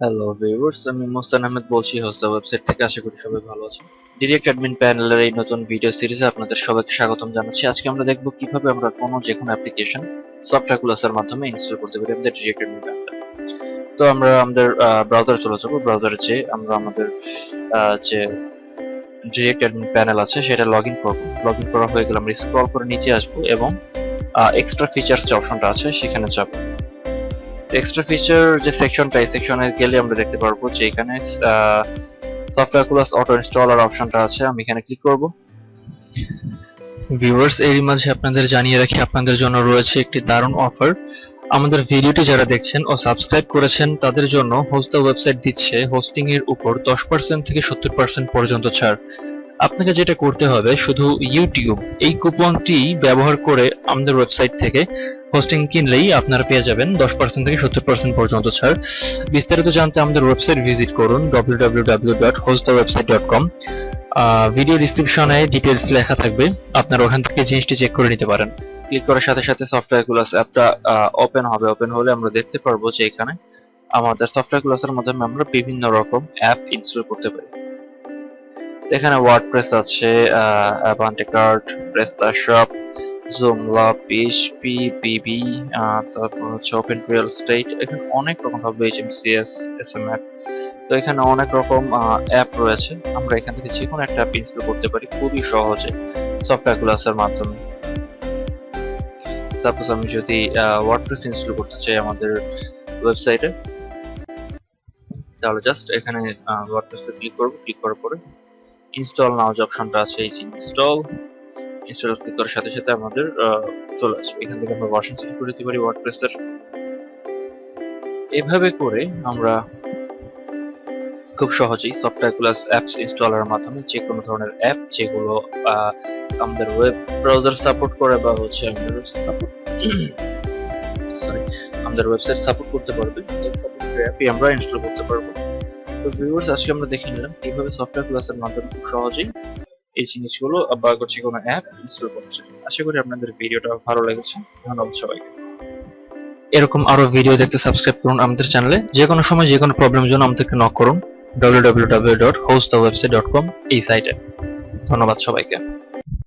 Hello viewers আমি মোস্তান আহমেদ বলছি হোস্টা website থেকে। আশা করি সবাই ভালো আছেন। ডিরেক্ট অ্যাডমিন প্যানেলের এই নতুন ভিডিও সিরিজে আপনাদের সবাইকে স্বাগতম জানাচ্ছি। আজকে আমরা দেখব কীভাবে আমরা কোনো যে কোনো অ্যাপ্লিকেশন সফটওয়্যার মাধ্যমে ইনস্টল করতে পারি আমাদের ডিরেক্ট অ্যাডমিন প্যানেলে তো আমরা আমাদের ব্রাউজারে চলে যাব। ব্রাউজারে যে আমরা আমাদের যে ডিরেক্ট অ্যাডমিন প্যানেল আছে, সেটা লগ ইন করব। লগ ইন করা হয়ে গেলে আমরা স্ক্রল করে নিচে আসব এবং এক্সট্রা ফিচার্স যে অপশনটা আছে, সেখানে যাব। এক্সট্রা ফিচার যে সেকশনটা এই সেকশনে গেলে আমরা দেখতে পারব যে এখানে সফটওয়্যার ক্লাস অটো ইনস্টলার অপশনটা আছে। আমি এখানে ক্লিক করব। ভিউয়ার্স এরই মাঝে আপনাদের জানিয়ে রাখি, আপনাদের জন্য রয়েছে একটি দারুণ অফার আমাদের ভিডিওটি যারা দেখছেন ও সাবস্ক্রাইব করেছেন, তাদের জন্য হোস্ট ওয়েবসাইট দিচ্ছে হোস্টিং এর উপর দশ পার্সেন্ট থেকে সত্তর পার্সেন্ট পর্যন্ত ছাড়। আপনাকে যেটা করতে হবে, শুধু ইউটিউব এই কুপনটি ব্যবহার করে আমাদের ওয়েবসাইট থেকে হোস্টিং কিনলেই আপনারা পেয়ে যাবেন দশ পার্সেন্ট থেকে সত্তর পার্সেন্ট পর্যন্ত ছাড়। বিস্তারিত জানতে আমাদের ওয়েবসাইট ভিজিট করুন www.hostthewebsite.com ভিডিও ডিসক্রিপশনে ডিটেলস লেখা থাকবে, আপনারা ওখান থেকে জিনিসটি চেক করে নিতে পারেন। ক্লিক করার সাথে সাথে সফটওয়্যার ক্লাস অ্যাপটা ওপেন হবে। ওপেন হলে আমরা দেখতে পারব যে এখানে আমাদের সফটওয়্যার ক্লাসের মাধ্যমে আমরা বিভিন্ন রকম অ্যাপ ইনস্টল করতে পারি। এখানে ওয়ার্ডপ্রেস আছে AbanteCart PrestaShop Joomla PHP বিবি তারপর হচ্ছে ওপেন রিয়েল স্টেট এখানে অনেক রকম হবে এইচএমসিএস এসএমএফ তো এখানে অনেক রকম অ্যাপ রয়েছে। আমরা এখান থেকে যে কোনো একটা অ্যাপ ইনস্টল করতে পারি, খুবই সহজে সফটওয়্যার ক্লাসের মাধ্যমে। সাপোজ আমি যদি ওয়ার্ডপ্রেস ইনস্টল করতে চাই আমাদের ওয়েবসাইটে তাহলে জাস্ট এখানে ওয়ার্ডপ্রেসে ক্লিক করব। ক্লিক করার পরে ইনস্টল নাও যে অপশনটা আছে, এই যে ইনস্টল ইনস্টল ক্লিক করার সাথে সাথে আমাদের চলে আসবে। এখান থেকে আমরা ভার্সন সিলেক্ট করে দিতে পারি ওয়ার্ডপ্রেসের এভাবে করে আমরা খুব সহজেই সফটওয়্যার ক্লাস অ্যাপস ইনস্টলারের মাধ্যমে যে কোনো ধরনের অ্যাপ যেগুলো আমাদের ওয়েব ব্রাউজার সাপোর্ট করে বা হচ্ছে আমাদের সাপোর্ট সরি আমাদের ওয়েবসাইট সাপোর্ট করতে পারবে অ্যাপই আমরা ইনস্টল করতে পারব। তো ভিউয়ার্স আজকে আমরা দেখে নিলাম কীভাবে সফটওয়্যার ক্লাসের মাধ্যমে খুব সহজেই এই জিনিসগুলো বা কোনো অ্যাপ ইনস্টল করছে আশা করি আপনাদের ভিডিওটা ভালো লেগেছে। ধন্যবাদ সবাইকে। এরকম আরও ভিডিও দেখতে সাবস্ক্রাইব করুন আমাদের চ্যানেলে যে কোনো সময় যে কোনো প্রবলেমের জন্য আমাদেরকে নক করুন। www.hostthewebsite.com এই সাইটে ধন্যবাদ সবাইকে।